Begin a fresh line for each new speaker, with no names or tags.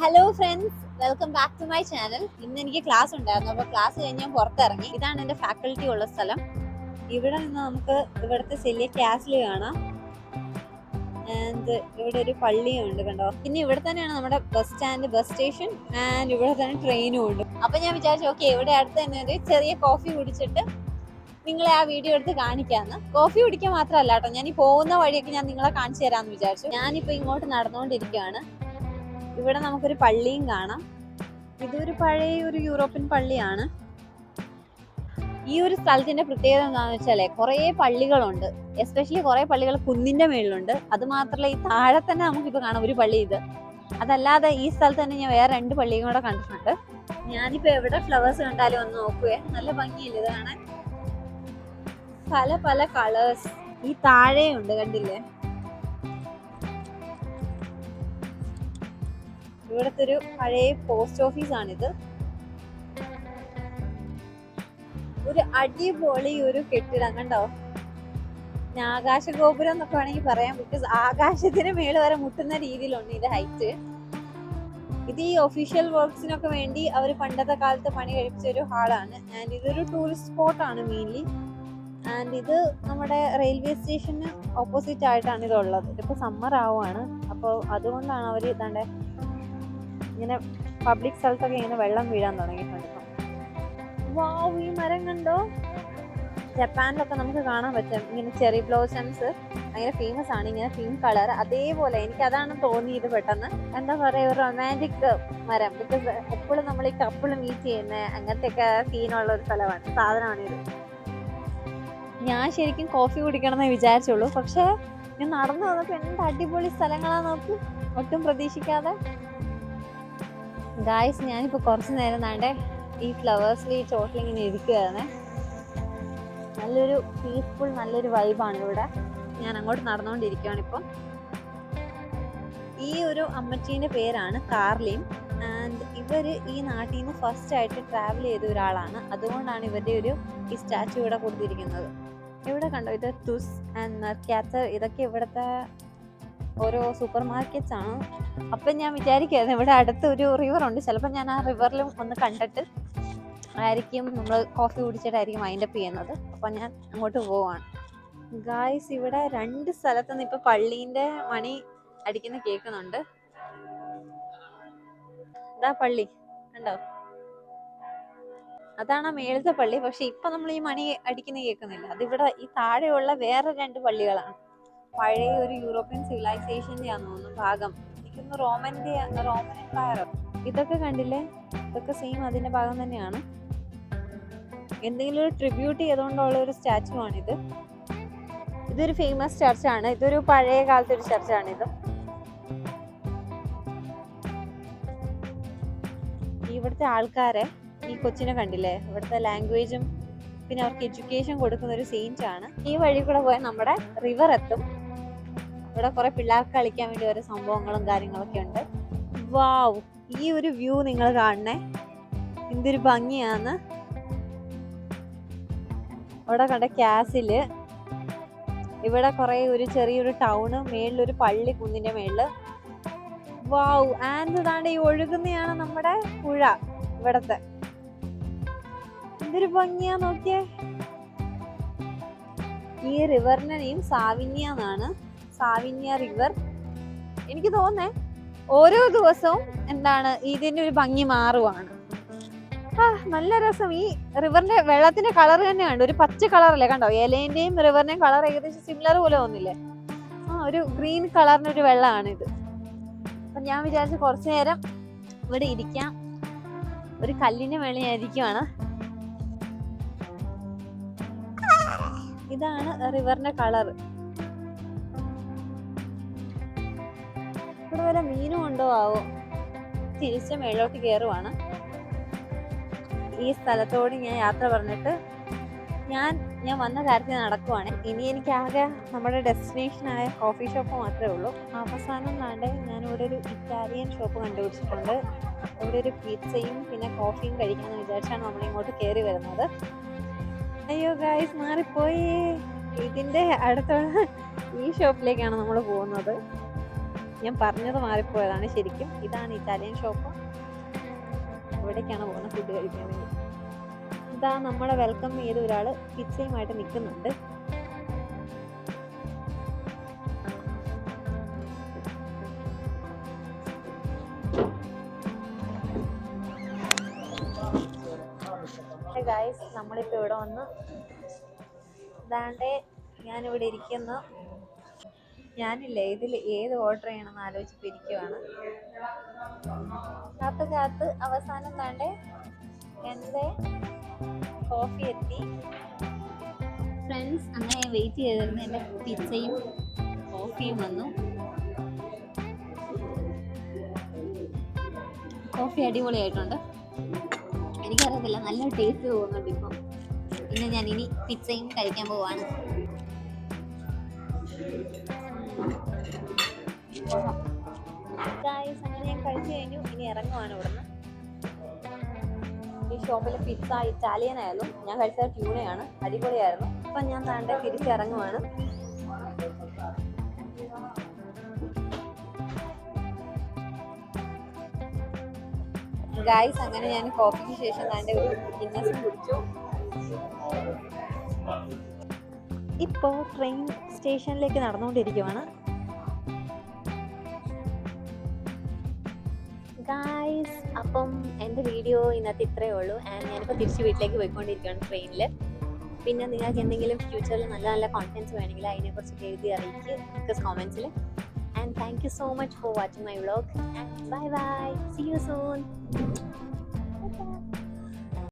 Hello friends welcome back to my channel ഇന്ന് എനിക്ക് class ഉണ്ടായിരുന്നു. അപ്പോൾ ക്ലാസ് കഴിഞ്ഞ് ഞാൻ പുറത്തിറങ്ങി. ഇതാണ് എന്റെ ഫാക്കൽറ്റി ഉള്ള സ്ഥലം. ഇവിടെ നിന്ന് നമുക്ക് ഇവിടുത്തെ ചെല്ലിയ ക്യാസിൽ കാണാം. ആൻഡ് ഇവിടെ ഒരു പള്ളിയും ഉണ്ട് കണ്ടോ? പിന്നെ ഇവിടെ തന്നെയാണ് നമ്മുടെ bus stand bus station and ഇവിടെ തന്നെ ട്രെയിനും ഉണ്ട്. അപ്പോൾ ഞാൻ വിചാരിച്ചു ഓക്കെ ഇവിടെ അടുത്ത് തന്നെ ഒരു ചെറിയ കോഫി കുടിച്ചിട്ട് നിങ്ങളെ ആ വീഡിയോ എടുത്ത് കാണിക്കാന്ന്. കോഫി കുടിക്കാൻ മാത്രമല്ല കേട്ടോ. ഞാൻ ഈ പോകുന്ന വഴിയൊക്കെ ഞാൻ നിങ്ങളെ കാണിച്ചു തരാമെന്ന് വിചാരിച്ചു. ഞാനിപ്പോൾ ഇങ്ങോട്ട് നടന്നുകൊണ്ടിരിക്കുകയാണ്. ഇവിടെ നമുക്കൊരു പള്ളിയും കാണാം. ഇതൊരു പഴയ ഒരു യൂറോപ്യൻ പള്ളിയാണ്. ഈ ഒരു സ്ഥലത്തിന്റെ പ്രത്യേകത എന്താണെന്ന് വെച്ചാലേ കുറേ പള്ളികളുണ്ട്. എസ്പെഷ്യലി കുറേ പള്ളികൾ കുന്നിന്റെ മേളിലുണ്ട്. അത് മാത്രമല്ല ഈ താഴെ തന്നെ നമുക്കിപ്പോൾ കാണാം ഒരു പള്ളി ഇത്. അതല്ലാതെ ഈ സ്ഥലത്ത് തന്നെ ഞാൻ വേറെ രണ്ട് പള്ളിയും കൂടെ കണ്ടിട്ടുണ്ട്. ഞാനിപ്പോ എവിടെ ഫ്ലവേഴ്സ് കണ്ടാലും ഒന്ന് നോക്കുവേ. നല്ല ഭംഗിയില്ല ഇത് കാണാൻ? പല പല കളേഴ്സ് ഈ താഴെയുണ്ട് കണ്ടില്ലേ? ഇവിടുത്തെ ഒരു പഴയ പോസ്റ്റ് ഓഫീസാണിത് ഒരു അടിപൊളി ഒരു കെട്ടിടം കണ്ടോ? ആകാശ ഗോപുരം എന്നൊക്കെ വേണമെങ്കിൽ പറയാം. ബിക്കോസ് ആകാശത്തിന് മേൾ വരെ മുട്ടുന്ന രീതിയിലുണ്ട് ഇത് ഹൈറ്റ് ഇത് ഈ ഒഫീഷ്യൽ വർക്ക്സിനൊക്കെ വേണ്ടി അവർ പണ്ടത്തെ കാലത്ത് പണി കഴിപ്പിച്ച ഒരു ഹാളാണ് ആൻഡ് ഇതൊരു ടൂറിസ്റ്റ് സ്പോട്ടാണ് മെയിൻലി ആൻഡ് ഇത് നമ്മുടെ റെയിൽവേ സ്റ്റേഷന് ഓപ്പോസിറ്റ് ആയിട്ടാണ് ഇതുള്ളത്. ഇതിപ്പോൾ സമ്മർ ആവുകയാണ് അപ്പോൾ അതുകൊണ്ടാണ് അവർ ഇതാണ്ട് ഇങ്ങനെ പബ്ലിക് സ്ഥലത്തൊക്കെ ഇങ്ങനെ വെള്ളം വീഴാൻ തുടങ്ങിയിട്ടുണ്ട് വാവ് ഈ മരം കണ്ടോ? ജപ്പാനിലൊക്കെ നമുക്ക് കാണാൻ പറ്റും. ഇങ്ങനെ ചെറി ബ്ലോസംസ് അങ്ങനെ ഫേമസ് ആണ്. ഇങ്ങനെ പിങ്ക് കളർ അതേപോലെ എനിക്ക് അതാണ് തോന്നിയത് പെട്ടെന്ന്. എന്താ പറയുക ഒരു റൊമാന്റിക് മരം. ബിക്കോസ് എപ്പോഴും നമ്മൾ ഈ കപ്പിൾ മീറ്റ് ചെയ്യുന്ന അങ്ങനത്തെയൊക്കെ സീനുള്ള ഒരു സ്ഥലമാണ് സാധനമാണ് ഇത്. ഞാൻ ശരിക്കും കോഫി കുടിക്കണം എന്ന് വിചാരിച്ചുള്ളൂ. പക്ഷേ ഞാൻ നടന്നു വന്നപ്പോൾ എന്ത് അടിപൊളി സ്ഥലങ്ങളാണ് നോക്കി. ഒട്ടും പ്രതീക്ഷിക്കാതെ. ഗായ്സ് ഞാനിപ്പോൾ കുറച്ച് നേരം നാണ്ടേ ഈ ഫ്ലവേഴ്സിൽ ഈ ചോട്ടിൽ ഇങ്ങനെ ഇരിക്കുകയാണ് നല്ലൊരു പീസ്ഫുൾ നല്ലൊരു വൈബാണ് ഇവിടെ. ഞാൻ അങ്ങോട്ട് നടന്നുകൊണ്ടിരിക്കുകയാണ് ഇപ്പം. ഈ ഒരു അമ്മച്ചീന്റെ പേരാണ് കാർലിൻ. ആൻഡ് ഇവർ ഈ നാട്ടിൽ നിന്ന് ഫസ്റ്റ് ആയിട്ട് ട്രാവൽ ചെയ്ത ഒരാളാണ്. അതുകൊണ്ടാണ് ഇവരുടെ ഒരു ഈ സ്റ്റാച്ചു ഇവിടെ കൊടുത്തിരിക്കുന്നത്. ഇവിടെ കണ്ടോ? ഇത് തുസ് ആൻഡ് മെർക്കാത്തർ ഇതൊക്കെ ഇവിടുത്തെ ഓരോ സൂപ്പർ മാർക്കറ്റ്സ് ആണ്. അപ്പം ഞാൻ വിചാരിക്കുകയായിരുന്നു ഇവിടെ അടുത്ത് ഒരു റിവർ ഉണ്ട്. ചിലപ്പോൾ ഞാൻ ആ റിവറിലും ഒന്ന് കണ്ടിട്ട് ആയിരിക്കും നമ്മൾ കോഫി കുടിച്ചിട്ടായിരിക്കും മൈൻഡപ്പ് ചെയ്യുന്നത്. അപ്പം ഞാൻ അങ്ങോട്ട് പോവാണ്. ഗായ്സ് ഇവിടെ രണ്ട് സ്ഥലത്ത് നിന്ന് ഇപ്പൊ പള്ളീന്റെ മണി അടിക്കുന്ന കേൾക്കുന്നുണ്ട്. ഇതാ പള്ളി. കണ്ടോ? അതാണ് ആ മേളത്തെ പള്ളി. പക്ഷെ ഇപ്പൊ നമ്മൾ ഈ മണി അടിക്കുന്ന കേൾക്കുന്നില്ല. അതിവിടെ ഈ താഴെയുള്ള വേറെ രണ്ട് പള്ളികളാണ്. പഴയ ഒരു യൂറോപ്യൻ സിവിലൈസേഷന്റെ ആണെന്ന് തോന്നുന്നു ഭാഗം. എനിക്കൊന്ന് റോമന്റെ റോമൻ എംപയർ ഇതൊക്കെ കണ്ടില്ലേ? ഇതൊക്കെ സെയിം അതിന്റെ ഭാഗം തന്നെയാണ്. എന്തെങ്കിലും ഒരു ട്രിബ്യൂട്ട് ചെയ്തുകൊണ്ടുള്ള ഒരു സ്റ്റാച്ചു ആണിത്. ഇതൊരു ഫേമസ് ചർച്ചാണ് ഇതൊരു പഴയ കാലത്തെ ഒരു ചർച്ചാണ് ഇത് ഇവിടുത്തെ ആൾക്കാരെ ഈ കൊച്ചിനെ കണ്ടില്ലേ? ഇവിടുത്തെ ലാംഗ്വേജും പിന്നെ അവർക്ക് എഡ്യൂക്കേഷൻ കൊടുക്കുന്ന ഒരു സെയിന്റ് ആണ്. ഈ വഴി കൂടെ പോയാൽ നമ്മുടെ റിവർ എത്തും. ഇവിടെ കുറെ പിള്ളേർക്ക് കളിക്കാൻ വേണ്ടി ഓരോ സംഭവങ്ങളും കാര്യങ്ങളൊക്കെ ഉണ്ട്. വാവ് ഈ ഒരു വ്യൂ നിങ്ങൾ കാണണേ. എന്തൊരു ഭംഗിയാന്ന്. ഇവിടെ കണ്ട ക്യാസിൽ ഇവിടെ കുറെ ഒരു ചെറിയൊരു ടൗണ് മേളിലൊരു പള്ളി കുന്നിന്റെ മേളിൽ. വാവ് ആൻഡ് ഇതാണ്ട് ഈ ഒഴുകുന്നതാണ് നമ്മുടെ പുഴ ഇവിടത്തെ. എന്തൊരു ഭംഗിയാ നോക്കിയേ. ഈ റിവറിന്റെ നെയിം സാവിന്യ എന്നാണ്. സാവിന്യ റിവർ. എനിക്ക് തോന്നേ ഓരോ ദിവസവും എന്താണ് ഇതിന്റെ ഒരു ഭംഗി മാറുവാണ്. ആ നല്ല രസം. ഈ റിവറിന്റെ വെള്ളത്തിന്റെ കളർ തന്നെ കണ്ടു ഒരു പച്ച കളറല്ലേ കണ്ടോ? ഇലേന്റെയും റിവറിന്റെയും കളർ ഏകദേശം സിമിലർ പോലെ തോന്നില്ലേ? ആ ഒരു ഗ്രീൻ കളറിന്റെ ഒരു വെള്ളമാണ് ഇത്. അപ്പൊ ഞാൻ വിചാരിച്ചു കുറച്ചു നേരം ഇവിടെ ഇരിക്കാം. ഒരു കല്ലിന്റെ മേളിൽ ഇതാണ് റിവറിന്റെ കളർ ഇവിടെ വരെ മീനും ഉണ്ടോ ആവോ തിരിച്ച് മേളോട്ട് കയറുവാണ് ഈ സ്ഥലത്തോട് ഞാൻ യാത്ര പറഞ്ഞിട്ട് ഞാൻ ഞാൻ വന്ന കാര്യത്തിൽ നടക്കുവാണ്. ഇനി എനിക്ക് ആകെ നമ്മുടെ ഡെസ്റ്റിനേഷനായ കോഫി ഷോപ്പ് മാത്രമേ ഉള്ളൂ. അവസാനം നാണ്ടെ ഞാൻ ഇവിടെ ഒരു ഇറ്റാലിയൻ ഷോപ്പ് കണ്ടുപിടിച്ചിട്ടുണ്ട്. ഇവിടെ ഒരു പിzzയും പിന്നെ കോഫിയും കഴിക്കാമെന്ന് വിചാരിച്ചാണ് നമ്മൾ ഇങ്ങോട്ട് കയറി വരുന്നത്. അയ്യോ ഗായ്സ് മാറിപ്പോയി. ഇതിന്റെ അടുത്തുള്ള ഈ ഷോപ്പിലേക്കാണ് നമ്മൾ പോകുന്നത്. ഞാൻ പറഞ്ഞത് മാറിപ്പോയതാണ് ശരിക്കും. ഇതാണ് ഇറ്റാലിയൻ ഷോപ്പ് ഇവിടേക്കാണ് പോകുന്നത് ഫുഡ് കഴിക്കാൻ വേണ്ടി. ഇതാ നമ്മളെ വെൽക്കം ചെയ്ത ഒരാൾ പിച്ചയുമായിട്ട് നിൽക്കുന്നുണ്ട്. ഗായ്സ് നമ്മളിപ്പോൾ ഇവിടെ വന്ന്. ഇതാണ്ടേ ഞാനിവിടെ ഇരിക്കുന്നു. ഞാനില്ലേ ഇതിൽ ഏത് ഓർഡർ ചെയ്യണമെന്ന് ആലോചിച്ചിപ്പോൾ ഇരിക്കുവാണ് കാത്ത് കാത്ത് അവസാനം കണ്ടേ എന്റെ കോഫി എത്തി. ഫ്രണ്ട്സ് അങ്ങനെ വെയിറ്റ് ചെയ്തിരുന്ന. എന്റെ പിച്ചയും കോഫിയും വന്നു. കോഫി അടിപൊളിയായിട്ടുണ്ട്. എനിക്കറിയത്തില്ല നല്ല ടേസ്റ്റ് തോന്നുന്നുണ്ട് ഇപ്പം. പിന്നെ ഞാൻ ഇനി പിച്ചയും കഴിക്കാൻ പോവാണ്. ഗായ്സ് അങ്ങനെ കഴിച്ചു കഴിഞ്ഞു. ഇനി ഇറങ്ങുവാണ് ഇവിടുന്ന്. ഈ ഷോപ്പിലെ പിസ്സ ഇറ്റാലിയൻ ആയിരുന്നു ഞാൻ കഴിച്ചത് ട്യൂണയാണ് അടിപൊളിയായിരുന്നു. അപ്പം ഞാൻ താണ്ടെ തിരിച്ചിറങ്ങുവാണ്. ഗായ്സ് അങ്ങനെ ഞാൻ കോഫിക്ക് ശേഷം താണ്ടെ ഒരു ഗിന്നസ് കുടിച്ചു. ഇപ്പോൾ ട്രെയിൻ സ്റ്റേഷനിലേക്ക് നടന്നുകൊണ്ടിരിക്കുവാണ്. ഗായ്സ് അപ്പം എന്റെ വീഡിയോ ഇന്നത്തെ ഇത്രയേ ഉള്ളൂ. ആൻഡ് ഞാനിപ്പോൾ തിരിച്ച് വീട്ടിലേക്ക് പോയിക്കൊണ്ടിരിക്കുകയാണ് ട്രെയിനിൽ പിന്നെ നിങ്ങൾക്ക് എന്തെങ്കിലും ഫ്യൂച്ചറിൽ നല്ല നല്ല കോൺഫിഡൻസ് വേണമെങ്കിൽ അതിനെക്കുറിച്ച് എഴുതി അറിയിക്കുക because കോമെന്റ്സിൽ and thank you so much for watching my vlog and bye bye see you soon